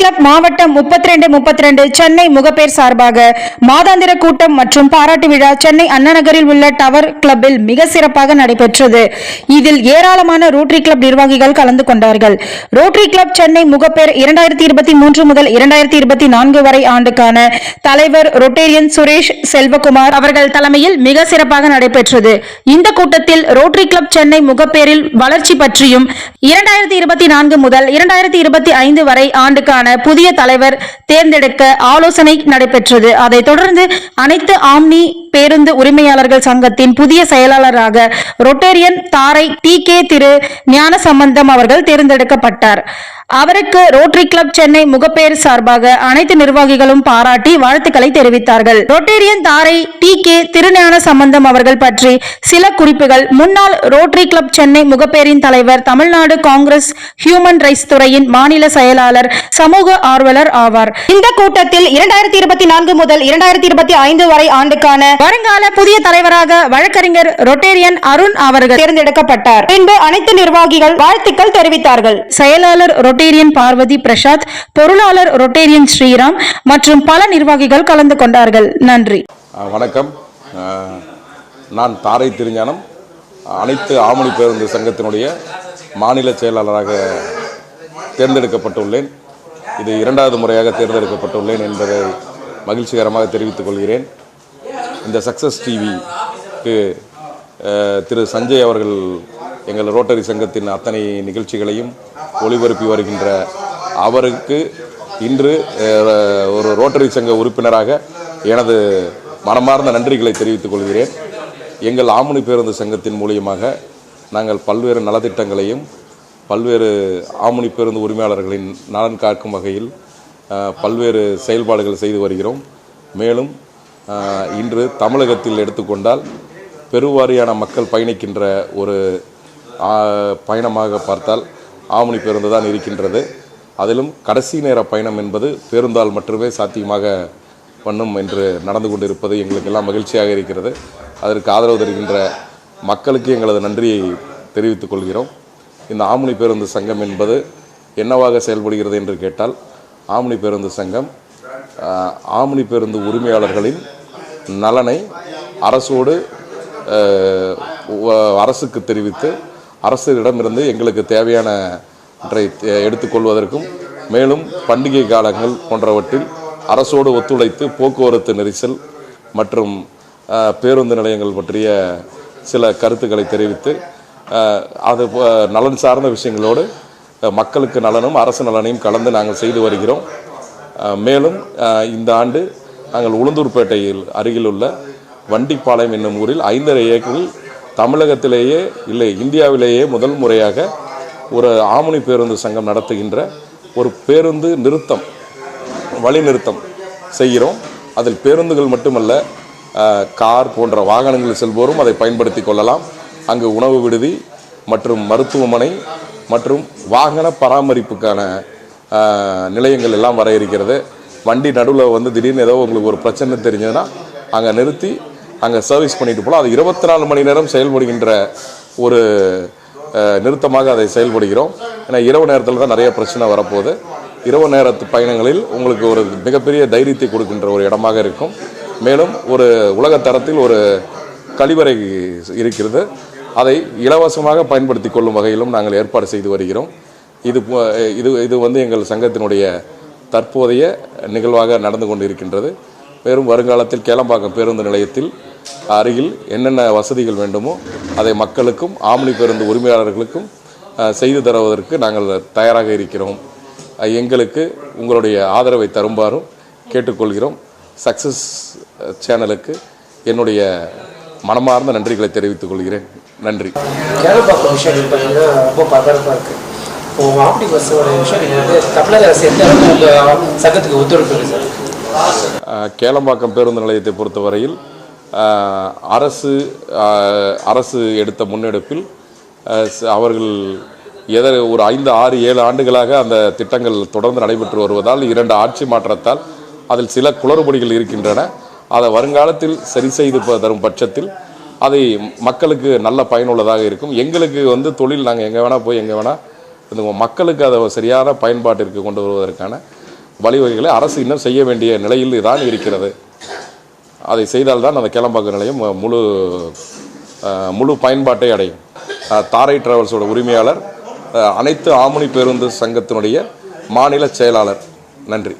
Club மாவட்டம் முப்பத்தி ரெண்டு முப்பத்தி ரெண்டு சென்னை முகப்பேர் சார்பாக மாதாந்திர கூட்டம் மற்றும் பாராட்டு விழா சென்னை அண்ணாநகரில் உள்ள டவர் கிளப்பில் மிக சிறப்பாக நடைபெற்றது. இதில் ஏராளமான ரோட்டரி கிளப் நிர்வாகிகள் கலந்து கொண்டார்கள். ரோட்டரி கிளப் சென்னை முகப்பேர் இரண்டாயிரத்தி இருபத்தி மூன்று முதல் இரண்டாயிரத்தி இருபத்தி நான்கு வரை ஆண்டுக்கான தலைவர் ரொட்டேரியன் சுரேஷ் செல்வகுமார் அவர்கள் தலைமையில் மிக சிறப்பாக நடைபெற்றது. இந்த கூட்டத்தில் ரோட்டரி கிளப் சென்னை முகப்பேரில் வளர்ச்சி பற்றியும் இரண்டாயிரத்தி இருபத்தி நான்கு முதல் இரண்டாயிரத்தி இருபத்தி ஐந்து வரை ஆண்டுக்கான புதிய தலைவர் தேர்ந்தெடுக்க ஆலோசனை நடைபெற்றது. அதைத் தொடர்ந்து அனைத்து ஆம்னி பேருந்து உரிமையாளர்கள் சங்கத்தின் புதிய செயலாளராக ரொட்டேரியன் தாரை டி கே திரு ஞானசம்பந்தம் அவர்கள் தேர்ந்தெடுக்கப்பட்டார். அவருக்கு ரோட்டரி கிளப் சென்னை முகப்பேர் சார்பாக அனைத்து நிர்வாகிகளும் பாராட்டி வாழ்த்துக்களை தெரிவித்தார்கள். ரொட்டேரியன் தாரை டி கே திருஞான சம்பந்தம் அவர்கள் பற்றி சில குறிப்புகள். முன்னாள் ரோட்டரி கிளப் சென்னை முகப்பேரின் தலைவர் தமிழ்நாடு காங்கிரஸ் ஹியூமன் ரைட்ஸ் துறையின் மாநில செயலாளர் சமூக ஆர்வலர் ஆவார். இந்த கூட்டத்தில் இரண்டாயிரத்தி இருபத்தி நான்கு முதல் இரண்டாயிரத்தி இருபத்தி ஐந்து வரை ஆண்டுக்கான வருங்கால புதிய தலைவராக வழக்கறிஞர் ரொட்டேரியன் அருண் அவர்கள் தேர்ந்தெடுக்கப்பட்டார். பின்பு அனைத்து நிர்வாகிகள் வாழ்த்துக்கள் தெரிவித்தார்கள். செயலாளர் ரொட்டேரியன் பார்வதி பிரசாத் பொருளாளர் ரொட்டேரியன் ஸ்ரீராம் மற்றும் பல நிர்வாகிகள் கலந்து கொண்டார்கள். நன்றி. வணக்கம். நான் தாரை திருஞானம் அனைத்து ஆமணி பேருந்து சங்கத்தினுடைய மாநில செயலாளராக தேர்ந்தெடுக்கப்பட்டுள்ளேன். இது இரண்டாவது முறையாக தேர்ந்தெடுக்கப்பட்டுள்ளேன் என்பதை மகிழ்ச்சிகரமாக தெரிவித்துக் கொள்கிறேன். இந்த சக்ஸஸ் டிவிக்கு திரு சஞ்சய் அவர்கள் எங்கள் ரோட்டரி சங்கத்தின் அத்தனை நிகழ்ச்சிகளையும் ஒளிபரப்பி வருகின்ற அவருக்கு இன்று ஒரு ரோட்டரி சங்க உறுப்பினராக எனது மனமார்ந்த நன்றிகளை தெரிவித்துக் கொள்கிறேன். எங்கள் ஆமுனி பேருந்து சங்கத்தின் மூலியமாக நாங்கள் பல்வேறு நலத்திட்டங்களையும் பல்வேறு ஆமுனி பேருந்து உரிமையாளர்களின் நலன் காக்கும் வகையில் பல்வேறு செயல்பாடுகள் செய்து வருகிறோம். மேலும் இன்று தமிழகத்தில் எடுத்துக்கொண்டால் பெருவாரியான மக்கள் பயணிக்கின்ற ஒரு பயணமாக பார்த்தால் ஆம்னி பேருந்து தான் இருக்கின்றது. அதிலும் கடைசி நேர பயணம் என்பது பேருந்தால் மட்டுமே சாத்தியமாக பண்ணும் என்று நடந்து கொண்டிருப்பது எங்களுக்கெல்லாம் மகிழ்ச்சியாக இருக்கிறது. அதற்கு ஆதரவு தருகின்ற மக்களுக்கு எங்களது நன்றியை தெரிவித்துக் கொள்கிறோம். இந்த ஆம்னி பேருந்து சங்கம் என்பது என்னவாக செயல்படுகிறது என்று கேட்டால் ஆம்னி பேருந்து சங்கம் ஆம்னி பேருந்து உரிமையாளர்களின் நலனை அரசோடு அரசுக்கு தெரிவித்து அரசிடமிருந்து எங்களுக்கு தேவையானவற்றை எடுத்துக்கொள்வதற்கும் மேலும் பண்டிகை காலங்கள் போன்றவற்றில் அரசோடு ஒத்துழைத்து போக்குவரத்து நெரிசல் மற்றும் பேருந்து நிலையங்கள் பற்றிய சில கருத்துக்களை தெரிவித்து அது நலன் சார்ந்த விஷயங்களோடு மக்களுக்கு நலனும் அரசு நலனையும் கலந்து நாங்கள் செய்து வருகிறோம். மேலும் இந்த ஆண்டு நாங்கள் உளுந்தூர்பேட்டையில் அருகிலுள்ள வண்டிப்பாளையம் என்னும் ஊரில் ஐந்தரை ஏக்கரில் தமிழகத்திலேயே இல்லை இந்தியாவிலேயே முதல் முறையாக ஒரு ஆமுனி பேருந்து சங்கம் நடத்துகின்ற ஒரு பேருந்து நிறுத்தம் வழி நிறுத்தம் செய்கிறோம். அதில் பேருந்துகள் மட்டுமல்ல கார் போன்ற வாகனங்கள் செல்வோரும் அதை பயன்படுத்தி கொள்ளலாம். அங்கு உணவு விடுதி மற்றும் மருத்துவமனை மற்றும் வாகன பராமரிப்புக்கான நிலையங்கள் எல்லாம் வர இருக்கிறது. வண்டி நடுவில் வந்து திடீர்னு ஏதோ உங்களுக்கு ஒரு பிரச்சனை தெரிஞ்சதுன்னா அங்கே நிறுத்தி அங்கே சர்வீஸ் பண்ணிட்டு போகலாம் அது இருபத்தி நாலு மணி நேரம் செயல்படுகின்ற ஒரு நிறுத்தமாக அதை செயல்படுகிறோம். ஏன்னா இரவு நேரத்தில் தான் நிறைய பிரச்சனை வரப்போகுது. இரவு நேரத்து பயணங்களில் உங்களுக்கு ஒரு மிகப்பெரிய தைரியத்தை கொடுக்கின்ற ஒரு இடமாக இருக்கும். மேலும் ஒரு உலக தரத்தில் ஒரு கழிவறை இருக்கிறது. அதை இலவசமாக பயன்படுத்தி கொள்ளும் வகையிலும் நாங்கள் ஏற்பாடு செய்து வருகிறோம். இது போ- இது இது வந்து எங்கள் சங்கத்தினுடைய தற்போதைய நிகழ்வாக நடந்து கொண்டு இருக்கின்றது மேலும் வருங்காலத்தில் கேளம்பாக்கம் பேருந்து நிலையத்தில் அருகில் என்னென்ன வசதிகள் வேண்டுமோ அதை மக்களுக்கும் ஆம்னி பேருந்து உரிமையாளர்களுக்கும் செய்து தருவதற்கு நாங்கள் தயாராக இருக்கிறோம். எங்களுக்கு உங்களுடைய ஆதரவை தருமாறும் கேட்டுக்கொள்கிறோம். சக்ஸஸ் சேனலுக்கு என்னுடைய மனமார்ந்த நன்றிகளை தெரிவித்துக் கொள்கிறேன். நன்றி. கேரளப்பாக்கம் விஷயம் வந்து பார்த்தீங்கன்னா ரொம்ப பரபரப்பாக இருக்குது இப்போ ஆப்டி பஸ்ஸோட விஷயம் நீங்கள் வந்து தமிழக அரசு எந்த அளவுக்கு உங்கள் சங்கத்துக்கு ஒத்துழைப்பு சார் கேளம்பாக்கம் பேருந்து நிலையத்தை பொறுத்தவரையில் அரசு அரசு எடுத்த முன்னெடுப்பில் அவர்கள் எதை ஒரு ஐந்து ஆறு ஏழு ஆண்டுகளாக அந்த திட்டங்கள் தொடர்ந்து நடைபெற்று வருவதால் இரண்டு ஆட்சி மாற்றத்தால் அதில் சில குளறுபடிகள் இருக்கின்றன. அதை வருங்காலத்தில் சரி செய்து தரும் பட்சத்தில் அதை மக்களுக்கு நல்ல பயனுள்ளதாக இருக்கும். எங்களுக்கு வந்து தொழில் நாங்கள் எங்கே வேணால் போய் எங்கே வேணால் இந்த மக்களுக்கு அதை சரியான பயன்பாட்டிற்கு கொண்டு வருவதற்கான வழிவகைகளை அரசு இன்னும் செய்ய வேண்டிய நிலையில் தான் இருக்கிறது. அதை செய்தால்தான் அந்த கேளம்பாக்கம் நிலையம் முழு முழு பயன்பாட்டை அடையும். தாரை டிராவல்ஸோட உரிமையாளர் அனைத்து ஆமுனி பேருந்து சங்கத்தினுடைய மாநில செயலாளர். நன்றி.